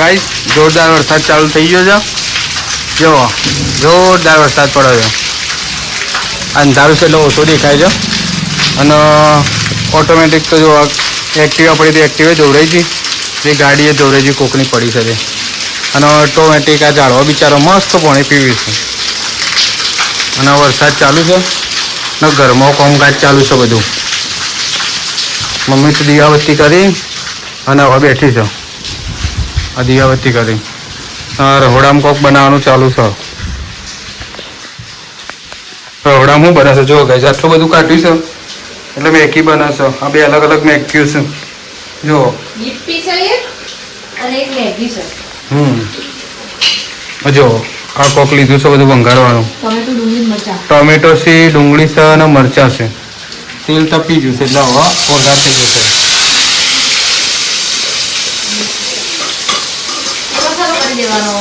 Guys જોરદાર વરસાદ ચાલુ થઈ ગયો છે. જો, જોરદાર વરસાદ પડ્યો છે. અંધારું છે એટલે ઓછો દેખાય છે. અને ઓટોમેટિક તો જો એક્ટિવા પડી હતી એક્ટિવા દોરાઈ હતી. જે ગાડીએ દોરાઈ હતી, કોકની પડી છે અને ઓટોમેટિક આ ઝાડવા બિચારો મસ્ત પાણી પીવી છે. અને વરસાદ ચાલુ છે. ને ઘરમાં કામકાજ ચાલુ છે બધું. મમ્મી તો દિવાબત્તી કરી અને હવે બેઠી છે. આ દિવાબત્તી કરી રહોડામાં કોક બનાવવાનું ચાલુ છે. રહોડામાં હું બનાવશે? જો ગાઈસ આટલું બધું કાઢ્યું છે. એટલે મેગી બનાવશે. આ બે અલગ અલગ મેગી છે. જો. હમ. જો આ કોક લીધું છે બધું મરચા. ટોમેટો છે ડુંગળી છે અને મરચાં છે. તેલ તપી ગયું છે. એટલે હવે ઓલા થઈ જશે મસાલો કરી દેવાનો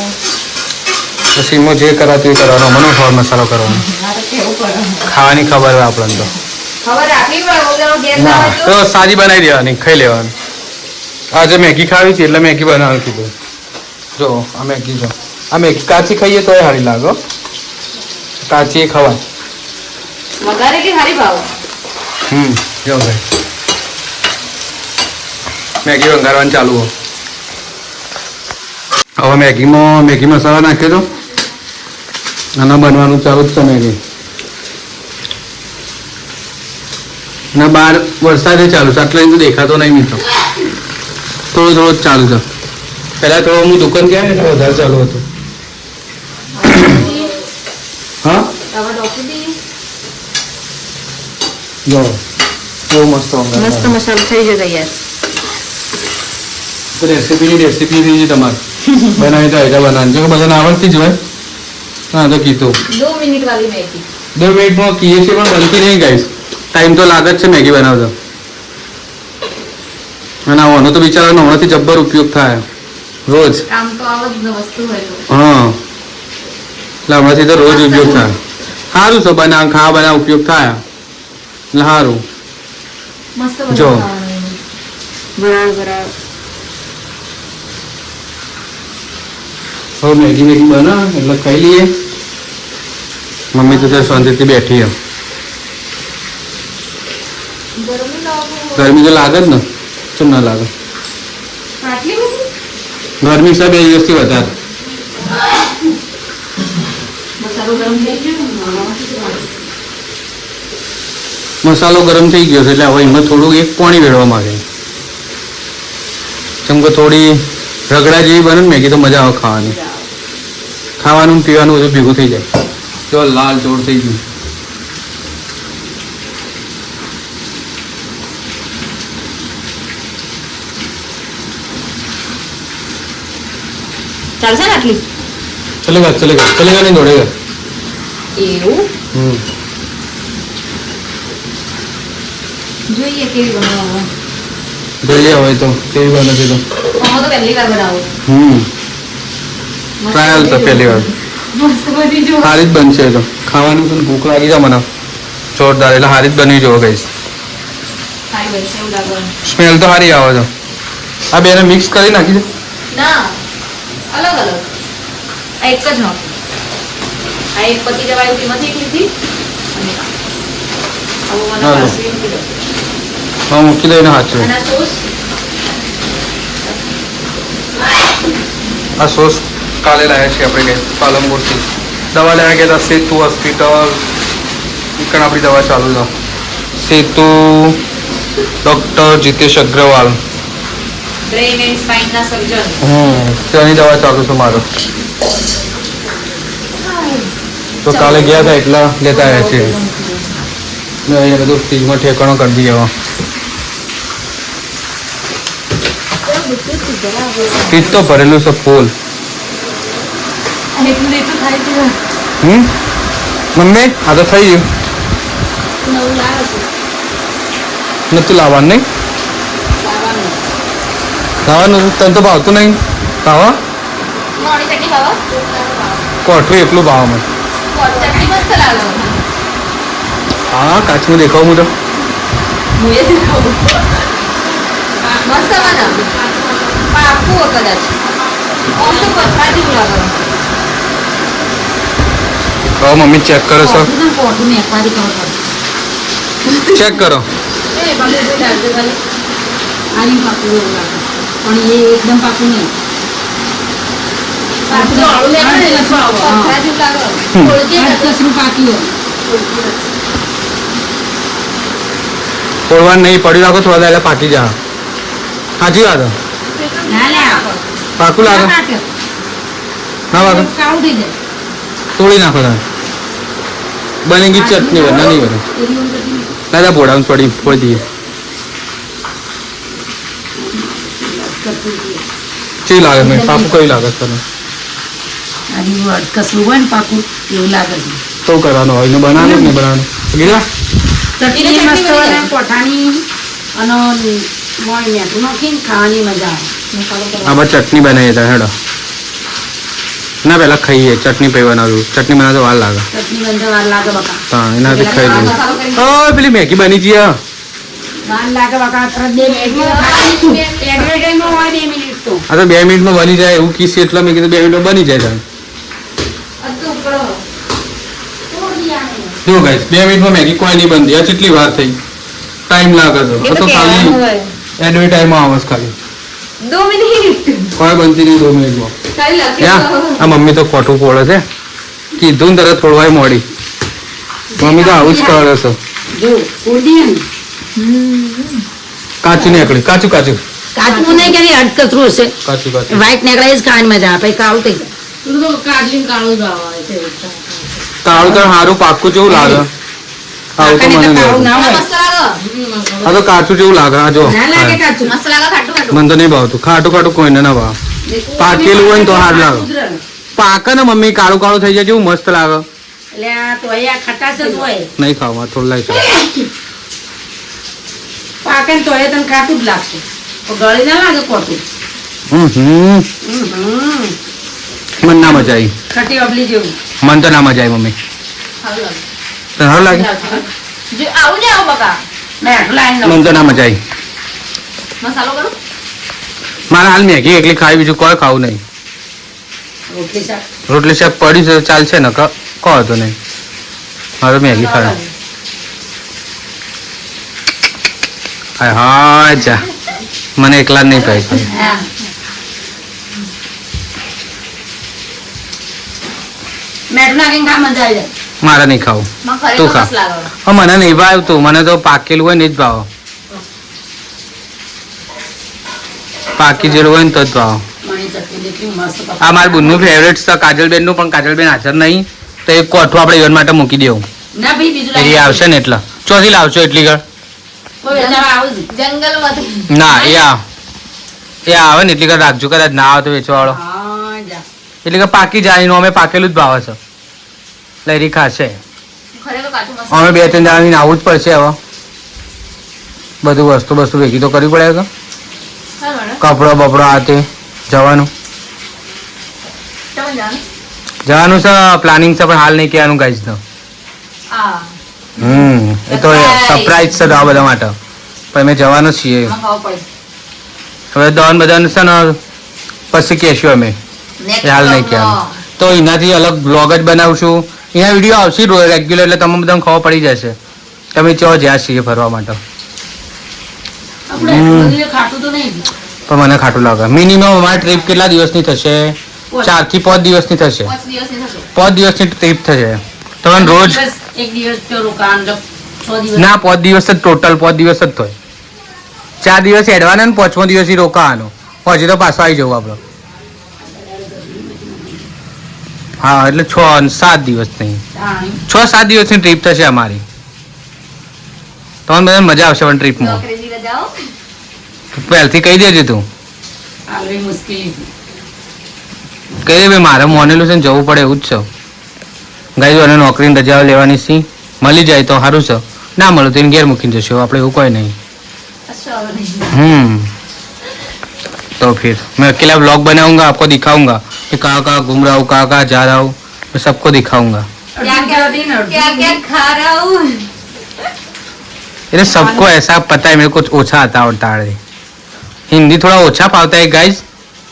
પછી મો જે કરાતું એ કરવાનો મને ફળ મસાલો કરવાનો? તો ખાવાની ખબર હોય આપણને તો. ખબર ના તો. તો બનાવી દેવાની ખાઈ લેવાની. આજે મેગી ખાવી હતી એટલે મેગી બનાવવાનું કીધું. જો આ મેગી જો. આ મેગી કાચી ખાઈએ તોય સારી લાગો કાચી ખવાય. મગારે કે હારી ભાવ? હમ જો ભાઈ. મેગી વંગારવાનું ચાલુ હો. હવે મેગીમાં મેગી મસાલા નાખ્યો તો. અને બનવાનું ચાલુ જ છે. મેગી અને બહાર વરસાદે ચાલુ છે. આટલા તો દેખાતો નહીં મિત્રો. થોડો થોડો જ ચાલુ છે. પહેલાં તો હું દુકાન ગયા એટલે વધારે ચાલુ હતું. હા? જો બહુ મસ્ત મસ્ત મસાલો થઈ જાય તૈયાર રેસીપીની રેસીપી થઈ છે તમારે. બનાવી તો આઈટા બનાવી જો બધાને આવડતી જ હોય. હા તો કીધું. દો મિનિટ વાળી મેગી. બે મિનિટમાં કીએ છીએ પણ બનતી નહીં ગાઈશ ટાઈમ તો લાગે છે મેગી બનાવતો. અને આનો તો બિચારાનો હમણાંથી જબ્બર ઉપયોગ થાય. રોજ. કામ તો આવ જ વસ્તુ હોય હા. એટલે હમણાંથી તો રોજ ઉપયોગ થાય. સારું છે બના ખાવા બના ઉપયોગ થાય. એટલે સારું જો. બરાબર બરાબર. હવે મેગી મેગી બના એટલે ખાઈ લઈએ. મમ્મી તો ત્યાં શાંતિથી બેઠી એમ. ગરમી તો લાગે જ ને. તો ના લાગે? ગરમી છે બે દિવસથી વધારે. મસાલો ગરમ થઈ ગયો મસાલો ગરમ થઈ ગયો છે એટલે હવે એમાં થોડું એક પાણી વેળવા માંગે. કેમ કે થોડી રગડા જેવી બને ને મેગી તો મજા આવે ખાવાની. ખાવાનું ને પીવાનું બધું ભેગું થઈ જાય. જો લાલ ચોળ થઈ ગયું. ચાલશે ને આટલી? ચલેગા ચલેગા ચલેગા નહીં દોડેગા એવું? હમ. જોઈએ કેવી બનાવો. જોઈએ હવે તો કેવી બને છે તો. આમાં તો પહેલી વાર બનાવો. હમ. મસ્ત છે પહેલી વાર. સારી જ બનશે તો. ખાવાનું પણ ભૂખ લાગી જાય મને. જોરદાર એટલે સારી જ બની જોવો કહીશ. સ્મેલ તો સારી આવે છે. આ બેને મિક્સ કરી નાખી છે. ના અલગ અલગ. આ એક જ આ એક પતિ જવાયું લીધી. હા મૂકી દઈને સોસ. આ સોસ કાલે લાવ્યા છે આપણે પાલનપુરથી. દવા લેવા ગયા હતા સેતુ હોસ્પિટલ. કારણ આપણી દવા ચાલુ છે. સેતુ ડૉક્ટર જીતેશ અગ્રવાલ. હમ તેની દવા ચાલુ છે મારો. તો કાલે ગયા હતા એટલા લેતા આવ્યા છે અહીંયા બધું ફ્રીજમાં ઠેકાણો કરી દઈએ ફ્રીજ તો ભરેલું છે ફૂલ. એટલું એટલું થાય છે. હમ? મમ્મી આ તો થઈ ગયું. નવું લાવે છે. નથી લાવવાનું નહીં? લાવવાનું. તને તો ભાવતું નહીં. ખાવા કોઠું એટલું ભાવ મને. હા કાચું દેખાવ હું તો મસ્ત પાકું કદાચ. ઓમ તો પથરા જેવું લાગે હવે મમ્મી ચેક કરો છો? પડે. ચેક કરો. પણ એ એકદમ પાકું નહીં. એટલે. ફોડવાનું પડ્યું રાખો થોડા દાડા પાકી જા સાચી વાત. પાકું લાગે. ના જાય. તોડી નાખો તમે. બની ગઈ ચટણી બને નહીં બને એરી વખત નહીં. દાદા ભોળાનું છોડી ફોડી દઈએ કેવી લાગે? મેં પાકું કઈ લાગે છે? તને આની હોય ને પાકું એવું લાગે છે. તો કરવાનું હોય ને બનાવવાનું ગીરા? ચટણી ચટણી મસ્ત હોય કોઠાની અને મોણ મેઠું નાખીને ખાવાની મજા આવે. આ ચટણી બનાવીએ ત્યાં હેડો. ના પહેલાં ખાઈએ ચટણી પછી બનાવું ચટણી બનાવતો વાર લાગે ચટણી બંધ વાર લાગે બકા હા એનાથી ખાઈ લઈએ મસાલો કરી ઓ પેલી મેગી બની જઈએ વાર લાગે બકા તરત બે મિનિટમાં એડવર્ટાઈઝમાં હોય બે મિનિટ તો આ તો બે મિનિટમાં બની જાય એવું કીસી એટલે મેં કીધું બે મિનિટમાં બની જાય તમે અડધું ઉકળો. જો ગાઈસ બે મિનિટમાં મેગી કોઈ નહીં બનતી આ કેટલી વાર થઈ ટાઈમ લાગે છે એ આ તો તો કહેવાનું ખાલી હોય. એડવર્ટાઈઝમાં આવે છે ખાલી દો મિનિટ કોઈ બનતી નહીં દો મિનિટમાં. આ મમ્મી તો ખોટું પોળે છે કીધું ને તરત થોડવાય મોડી મમ્મી તો આવું જ કરે છે જો કાચું નીકળ્યું કાચું કાચું કાચું નહીં કે અટકતરું હશે કાચું કાચું વ્હાઈટ નીકળે જ ખાવાની મજા આવે પછી કાળું થઈ જાય તો કાઢલીને કાળું જ આવે છે. કાળું તો સારું પાકું જેવું લાગે આવું તો મને નહીં ના આ તો કાચું જેવું લાગે આ જો. મને તો નહીં ભાવતું. ખાટું ખાટું કોઈને ના ભાવ. પાકેલું હોય ને તો હાર લાગે. પાકે ને મમ્મી કાળું કાળું થઈ જાય જેવું મસ્ત લાગે. તો નહીં ખાવા થોડું લાઈ પાકે ને તને ખાટું જ લાગશે. ગળી ના લાગે કોટું હમ હમ. હમ. મને ના મજા આવી. ખટી અબલી જેવું. મને તો ના મજા આવી મમ્મી. સારું લાગે. આવું ને આવું બકા મેં. મને તો ના મજા આવી મસાલો કરું મારે હાલ મેગી એકલી ખાવી બીજું કોઈ ખાવું નહીં રોટલી શાક પડી છે ચાલશે ને કહો તો નહીં મારે મેગી ખાવી હાય હા જા મને એકલા નહીં નાખીને ખા મજા આવી જાય મારે નહીં ખાવું. તું ખા. હા મને નહીં ભાવ તું. મને તો પાકેલું હોય ને જ ભાવ. પાકી જેલું હોય ને તો જ ભાવ. આ મારા બુનનું ફેવરેટ છે કાજલબેનનું પણ કાજલબેન હાજર નહીં. તો એક કોઠું આપણે યોન માટે મૂકી દેવું. ના એ આવશે ને એટલે. ચોથી લાવશો એટલી. જંગલમાંથી. ના એ આ. એ આવે ને એટલી ગળ રાખજો. કદાચ ના આવે તો વેચવાવાળો. એટલે કે પાકી જાય એનું. અમે પાકેલું જ ભાવે છે. લહેરી ખાશે. અમે બે ત્રણ જણાની આવું જ પડશે હવે. બધું વસ્તુ વસ્તુ ભેગી તો કરવી પડે તો કપડો બપડો આ તે જવાનું. જવાનું? છે પ્લાનિંગ છે પણ હાલ નહીં કહેવાનું ગાઈશ તો. હમ એ તો. સરપ્રાઈઝ છે આ બધા માટે. પણ અમે જવાનું છીએ. હવે દોન બધાનું છે ને પછી કહેશું અમે. હાલ નહીં કહેવાનું. તો એનાથી અલગ બ્લોગ જ બનાવશું. એના વીડિયો આવશે રેગ્યુલર એટલે તમને બધાને ખબર પડી જશે. તમે ચો જ્યાં છીએ ફરવા માટે. પણ મને ખાટું લાગે. મિનિમમ અમારી ટ્રીપ કેટલા દિવસની થશે? ચારથી પાંચ દિવસની થશે. પાંચ દિવસની ટ્રીપ થશે. તમે રોજ ના પાંચ દિવસ જ ટોટલ પાંચ દિવસ જ થાય. ચાર દિવસ એડવાના ને પાંચમો દિવસ રોકાવાનો. પછી તો પાછો આવી જવું આપણે હા એટલે છ અને સાત દિવસ નહીં જાણી. છ સાત દિવસની ટ્રીપ થશે અમારી તમને બધાને મજા આવશે પણ ટ્રીપમાં નોકરીની રજાઓ. પહેલથી કહી દેજે તું આવી મુશ્કેલી છે. કહી દે ભાઈ મારે મોનેલું છે ને જવું પડે એવું જ છે ગાઈ અને નોકરીની રજાઓ લેવાની સી મળી જાય તો સારું છે ના મળે તો એને ઘેર મૂકીને જશું આપણે એવું કોઈ નહીં કશું આવે નહીં. हम्म तो फिर मैं अकेला ब्लॉग बनाऊंगा आपको दिखाऊंगा कि कहाँ कहाँ घूम रहा हूँ कहाँ कहाँ जा रहा हूँ मैं सबको दिखाऊँगा। क्या क्या क्या क्या खा रहा हूँ? अरे सबको ऐसा पता है मेरे को ओछा आता और ताड़ हिंदी थोड़ा ओछा पाता है गाइस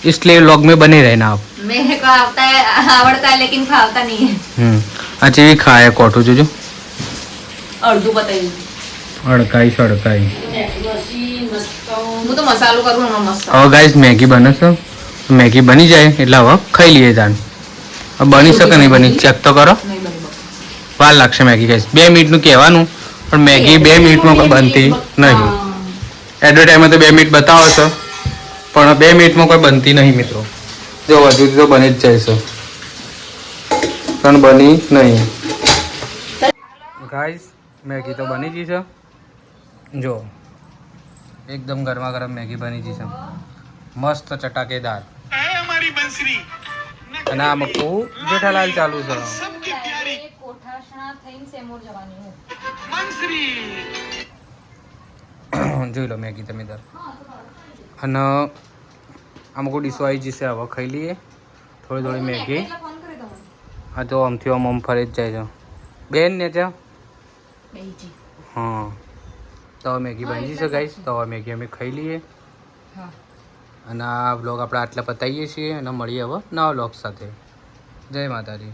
इसलिए लॉग में बने रहना आप। मेरे को आवता है आवड़ता है लेकिन खाता नहीं है। हम्म, अच्छा ये खाया है कोटो जो जो। और दो बताइए। अड़काई सड़काई। मैं तो मसालों का रूम मस्त। और गाइस मैगी बना सब। મેગી બની જાય એટલે હવે ખાઈ લઈએ તાન બની શકે નહીં બની ચેક તો કરો. વાર લાગશે મેગી ગાઈસ બે મિનિટનું કહેવાનું પણ મેગી બે મિનિટમાં બનતી નહીં. એડવર્ટાઈઝમાં તો બે મિનિટ બતાવો છો પણ બે મિનિટમાં કોઈ બનતી નહીં મિત્રો. જો વધુ તો બની જ જાય છે. પણ બની નહીં. ગાઈસ મેગી તો બની ગઈ છે. જો એકદમ ગરમા ગરમ મેગી બની ગઈ છે. મસ્ત ચટાકેદાર. અને આ મક્કું જેઠાલાલ ચાલુ છે. જોઈ લો મેગી તમે દર. અને અમુક ડીશો આવી જશે હવે ખાઈ લઈએ. થોડી થોડી મેગી. હા તો આમથી આમ આમ ફરી જ જાય છે. બેન ને ત્યાં હા. તો મેગી બની જશે ગાઈશ તો મેગી અમે ખાઈ લઈએ. હા. અને આ બ્લોગ આપણે આટલા પતાવીએ છીએ અને મળીએ હવે નવા બ્લોગ સાથે. જય માતાજી.